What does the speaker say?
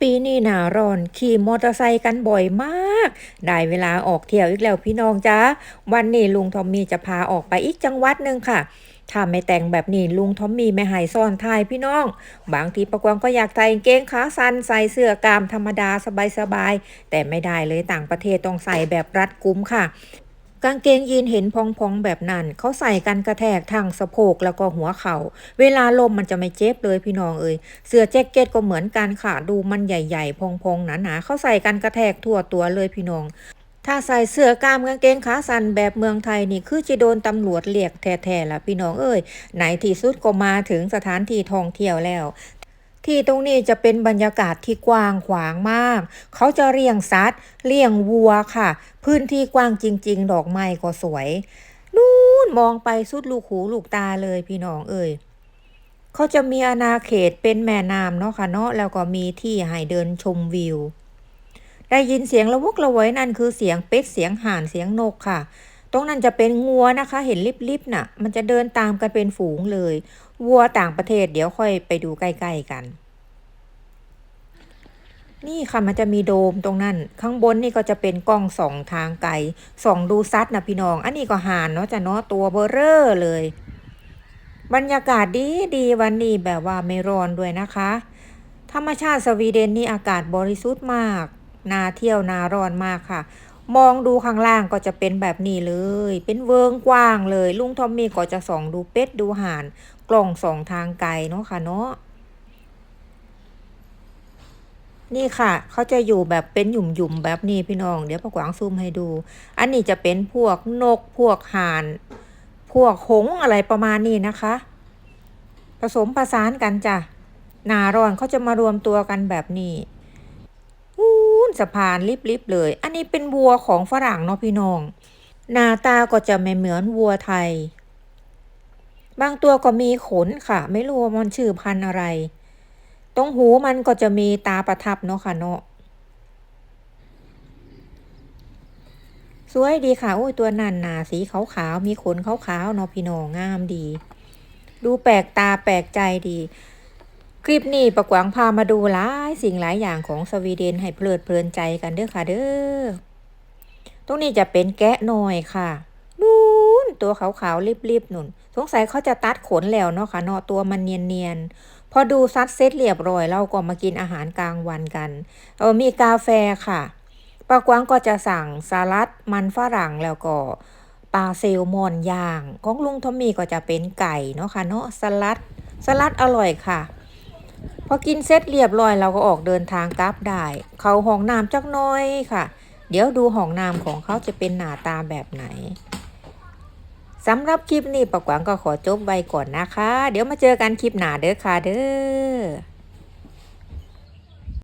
ปีนี้หนาร้อนขี่มอเตอร์ไซค์กันบ่อยมาก ได้เวลาออกเที่ยวอีกแล้วพี่น้องจ้าวันนี้ลุงทอมมี่จะพาออกไปอีกจังหวัดหนึ่งค่ะถ้าไม่แต่งแบบนี้ลุงทอมมี่ไม่ให้ซ่อนทายพี่น้อง บางทีประกวงก็อยากใส่เกงขาสั้นใส่เสื้อกามธรรมดาสบายๆแต่ไม่ได้เลยต่างประเทศต้องใส่แบบรัดกุมค่ะ กางเกงยีนเห็นพองๆแบบนั้น เขาใส่กันกระแทกทางสะโพกแล้วก็หัวเขา่า เวลาลมมันจะไม่เจ็บเลยพี่น้องเอ่ย เสื้อแจ็คเก็ตก็เหมือนกันค่ะ ดูมันใหญ่ๆ พองๆหนาๆเขาใส่กันกระแทกทั่วตัวเลยพี่น้องถ้าใส่เสื้อกล้ามกางเกงขาสั้นแบบเมืองไทยนี่คือจะโดนตำรวจเรียกแท้ๆละพี่น้องเอ้ยไหนที่สุดก็มาถึงสถานที่ท่องเที่ยวแล้ว ที่ตรงนี้จะเป็นบรรยากาศที่กว้างขวางมาก เขาจะเลี้ยงสัตว์เลี้ยงวัวค่ะ พื้นที่กว้างจริง ๆ ดอกไม้ก็สวย นู่นมองไปสุดลูกหูลูกตาเลยพี่น้องเอ่ยเขาจะมีอาณาเขตเป็นแม่น้ำเนาะค่ะเนาะแล้วก็มีที่ให้เดินชมวิว ได้ยินเสียงระวกระไวยนั่นคือเสียงเป็ดเสียงห่านเสียงนกค่ะ ตรงนั้นจะเป็นงัวนะคะ เห็นลิบๆน่ะ มันจะเดินตามกันเป็นฝูงเลย วัวต่างประเทศเดี๋ยวค่อยไปดูใกล้ๆกัน นี่ค่ะมันจะมีโดมตรงนั้น ข้างบนนี่ก็จะเป็นกล้องสองทางไกลส่องดูซัดนะพี่น้อง อันนี้ก็ห่านเนาะจะเนาะตัวเบอร์เรอร์เลย บรรยากาศดีดีวันนี้แบบว่าไม่ร้อนด้วยนะคะ ธรรมชาติสวีเดนนี่อากาศบริสุทธิ์มาก นาเที่ยวนาร้อนมากค่ะ มองดูข้างล่างก็จะเป็นแบบนี้เลย เป็นเวิงกว้างเลย ลุงทอมมี่ก็จะส่องดูเป็ดดูห่าน กล่องสองทางไกลเนาะค่ะเนาะนี่ค่ะเขาจะอยู่แบบเป็นหยุ่มๆแบบนี้พี่น้อง เดี๋ยวประกวางซูมให้ดู อันนี้จะเป็นพวกนกพวกห่าน พวกหงส์อะไรประมาณนี้นะคะ ผสมผสานกันจ้ะหนาร้อนเขาจะมารวมตัวกันแบบนี้ สะพานลิบๆเลย อันนี้เป็นวัวของฝรั่งเนาะพี่น้อง หน้าตาก็จะไม่เหมือนวัวไทย บางตัวก็มีขนค่ะ ไม่รู้ว่ามันชื่อพันธุ์อะไร ตรงหูมันก็จะมีตาประทับเนาะค่ะเนาะสวยดีค่ะโอ้ยตัวนั่นหนาสีขาวๆมีขนขาวๆเนาะพี่น้องงามดี ดูแปลกตาแปลกใจดี คลิปนี้ประกวางพามาดูหลายสิ่งหลายอย่างของสวีเดนให้เพลิดเพลินใจกันเด้อค่ะเด้อ ตรงนี้จะเป็นแกะน้อยค่ะ นู่นตัวขาวๆริบๆนุ่น สงสัยเขาจะตัดขนแล้วเนาะค่ะเนาะตัวมันเนียนๆ พอดูซัดเซตเรียบร้อยเราก็มากินอาหารกลางวันกันเออมีกาแฟค่ะปากวางก็จะสั่งสลัดมันฝรั่งแล้วก็ปลาเซลมอนย่าง ของลุงทอมมี่ก็จะเป็นไก่เนาะค่ะเนาะสลัด สลัดอร่อยค่ะ พอกินเสร็จเรียบร้อยเราก็ออกเดินทางกลับได้เขาห้องน้ำจักน้อยค่ะ เดี๋ยวดูห้องน้ำของเขาจะเป็นหน้าตาแบบไหนสำหรับคลิปนี้ปะกวางก็ขอจบไว้ก่อนนะคะ เดี๋ยวมาเจอกันคลิปหน้าเด้อค่ะเด้อ